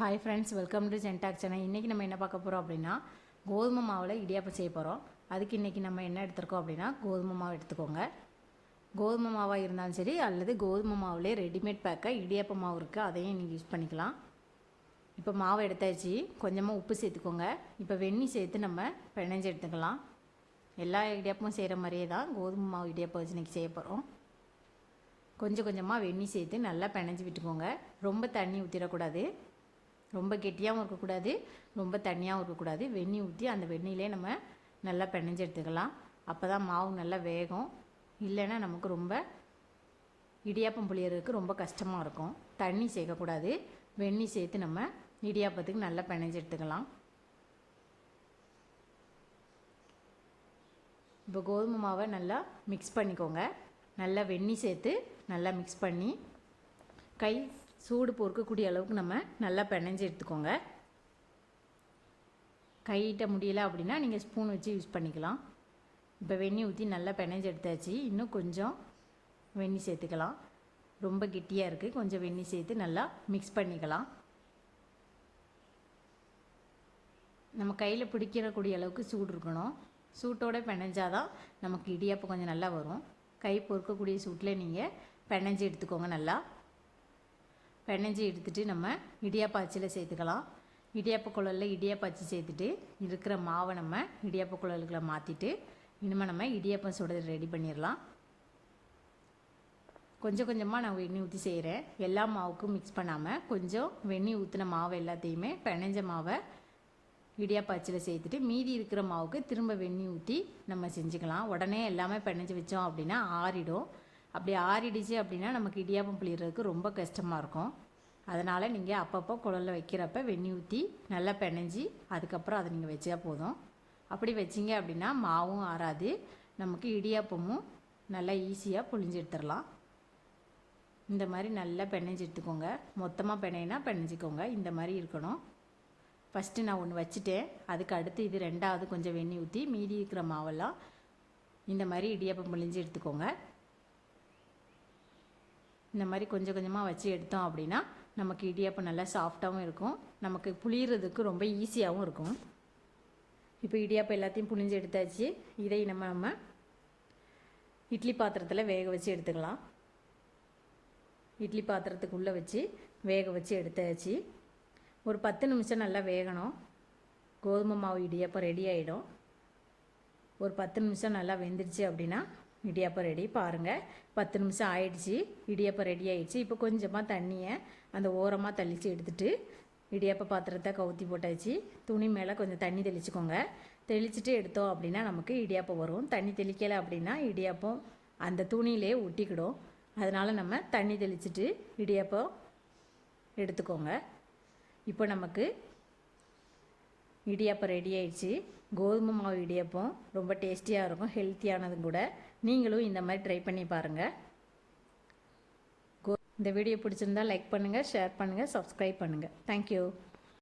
Hi friends welcome to Gentalk channel இன்றைக்கி நம்ம என்ன பார்க்க போகிறோம் அப்படின்னா கோதுமை மாவில் இடியாப்பம் செய்ய போகிறோம் அதுக்கு இன்றைக்கி நம்ம என்ன எடுத்துருக்கோம் அப்படின்னா கோதுமை மாவு எடுத்துக்கோங்க. கோதுமை மாவாக இருந்தாலும் சரி அல்லது கோதுமை மாவுலேயே ரெடிமேட் பேக்காக இடியாப்ப மாவு இருக்குது அதையும் நீங்கள் யூஸ் பண்ணிக்கலாம். இப்போ மாவு எடுத்தாச்சு கொஞ்சமாக உப்பு சேர்த்துக்கோங்க. இப்போ வெந்நீர் சேர்த்து நம்ம பிணைஞ்சு எடுத்துக்கலாம். எல்லா இடியாப்பமும் செய்கிற மாதிரியே தான் கோதுமை மாவு இடியாப்பம் வச்சு இன்றைக்கி செய்ய போகிறோம் கொஞ்சம் கொஞ்சமாக வெண்ணி சேர்த்து நல்லா பிணைஞ்சு விட்டுக்கோங்க. ரொம்ப தண்ணி ஊற்றிடக்கூடாது ரொம்ப கெட்டியாகவும் இருக்கக்கூடாது ரொம்ப தண்ணியாகவும் இருக்கக்கூடாது. வெந்நீர் ஊற்றி அந்த வெந்நிலே நம்ம நல்லா பிணைஞ்சு எடுத்துக்கலாம். அப்போ தான் மாவு நல்லா வேகும். இல்லைன்னா நமக்கு ரொம்ப இடியாப்பம் புளியறதுக்கு ரொம்ப கஷ்டமாக இருக்கும். தண்ணி சேர்க்கக்கூடாது. வெந்நீர் சேர்த்து நம்ம இடியாப்பத்துக்கு நல்லா பிணைஞ்சு எடுத்துக்கலாம். இப்போ கோதுமை மாவை நல்லா மிக்ஸ் பண்ணிக்கோங்க. நல்லா வெந்நீர் சேர்த்து நல்லா மிக்ஸ் பண்ணி கை சூடு பொறுக்கக்கூடிய அளவுக்கு நம்ம நல்லா பிணைஞ்சு எடுத்துக்கோங்க. கையிட்ட முடியலை அப்படின்னா நீங்கள் ஸ்பூன் வச்சு யூஸ் பண்ணிக்கலாம். இப்போ வெந்நீர் ஊற்றி நல்லா பிணைஞ்சு எடுத்தாச்சு. இன்னும் கொஞ்சம் வெந்நீர் சேர்த்துக்கலாம். ரொம்ப கெட்டியாக இருக்குது கொஞ்சம் வெந்நீர் சேர்த்து நல்லா மிக்ஸ் பண்ணிக்கலாம். நம்ம கையில் பிடிக்கிறக்கூடிய அளவுக்கு சூடு இருக்கணும். சூட்டோட பிணைஞ்சாதான் நமக்கு இடியாப்பம் கொஞ்சம் நல்லா வரும். கை பொறுக்கக்கூடிய சூட்டில் நீங்கள் பிணைஞ்சு எடுத்துக்கோங்க நல்லா. பிணைஞ்சி எடுத்துகிட்டு நம்ம இடியாப்பாச்சியில் சேர்த்துக்கலாம். இடியாப்ப குழலில் இடியாப்பாச்சி சேர்த்துட்டு இருக்கிற மாவை நம்ம இடியாப்ப குழலுக்குள்ள மாற்றிட்டு இனிமேல் நம்ம இடியாப்பம் சுட ரெடி பண்ணிடலாம் கொஞ்சம் கொஞ்சமாக நான் வெந்நீர் ஊற்றி செய்கிறேன் எல்லா மாவுக்கும் மிக்ஸ் பண்ணாமல் கொஞ்சம் வெந்நீர் ஊற்றின மாவு எல்லாத்தையுமே பிணைஞ்ச மாவை இடியாப்பாச்சியில் சேர்த்துட்டு மீதி இருக்கிற மாவுக்கு திரும்ப வெந்நீர் ஊற்றி நம்ம செஞ்சுக்கலாம். உடனே எல்லாமே பிணைஞ்சு வச்சோம் அப்படின்னா ஆறிடும். அப்படி ஆறிடுச்சு அப்படின்னா நமக்கு இடியாப்பம் புளியறதுக்கு ரொம்ப கஷ்டமாக இருக்கும். அதனால் நீங்கள் அப்பப்போ குழல்ல வைக்கிறப்ப வெந்நீர் ஊற்றி நல்லா பிணைஞ்சி அதுக்கப்புறம் அதை நீங்கள் வச்சா போதும். அப்படி வச்சிங்க அப்படின்னா மாவும் ஆறாது. நமக்கு இடியாப்பமும் நல்லா ஈஸியாக புளிஞ்சு எடுத்துடலாம். இந்த மாதிரி நல்லா பிணைஞ்சு எடுத்துக்கோங்க. மொத்தமாக பிணையினா பிணைஞ்சிக்கோங்க. இந்த மாதிரி இருக்கணும். ஃபஸ்ட்டு நான் ஒன்று வச்சுட்டேன். அதுக்கு அடுத்து இது ரெண்டாவது கொஞ்சம் வெந்நீர் ஊற்றி மீதி இருக்கிற மாவெல்லாம் இந்த மாதிரி இடியாப்பம் புளிஞ்சு எடுத்துக்கோங்க. இந்த மாதிரி கொஞ்சம் கொஞ்சமாக வச்சு எடுத்தோம் அப்படின்னா நமக்கு இடியாப்பம் நல்லா சாஃப்டாகவும் இருக்கும். நமக்கு புளியறதுக்கு ரொம்ப ஈஸியாகவும் இருக்கும். இப்போ இடியாப்பம் எல்லாத்தையும் புளிஞ்சு எடுத்தாச்சு. இதை நம்ம நம்ம இட்லி பாத்திரத்தில் வேக வச்சு எடுத்துக்கலாம். இட்லி பாத்திரத்துக்குள்ளே வச்சு வேக வச்சு எடுத்தாச்சு. ஒரு பத்து நிமிஷம் நல்லா வேகணும். கோதுமை மாவு இடியாப்பம் ரெடி ஆகிடும் ஒரு பத்து நிமிஷம் நல்லா வெந்துருச்சு அப்படின்னா இடியாப்பம் ரெடி பாருங்கள் பத்து நிமிஷம் ஆயிடுச்சு. இடியாப்பம் ரெடி ஆயிடுச்சு. இப்போ கொஞ்சமாக தண்ணியை அந்த ஓரமாக தள்ளிச்சு எடுத்துட்டு இடியாப்ப பாத்திரத்தை கவுத்தி போட்டாச்சு. துணி மேலே கொஞ்சம் தண்ணி தெளிச்சுக்கோங்க. தெளிச்சுட்டு எடுத்தோம் அப்படின்னா நமக்கு இடியாப்பம் வரும். தண்ணி தெளிக்கலை அப்படின்னா இடியாப்பம் அந்த துணியிலே ஒட்டிக்கிடும். அதனால் நம்ம தண்ணி தெளிச்சுட்டு இடியாப்பம் எடுத்துக்கோங்க. இப்போ நமக்கு இடியாப்பம் ரெடி ஆயிடுச்சு. கோதுமை மாவு இடியாப்பம் ரொம்ப டேஸ்டியாக இருக்கும். ஹெல்த்தியானதும் கூட. நீங்களும் இந்த மாதிரி ட்ரை பண்ணி பாருங்கள் கோ இந்த வீடியோ பிடிச்சிருந்தா லைக் பண்ணுங்கள் ஷேர் பண்ணுங்கள் சப்ஸ்கிரைப் பண்ணுங்கள் தேங்க்யூ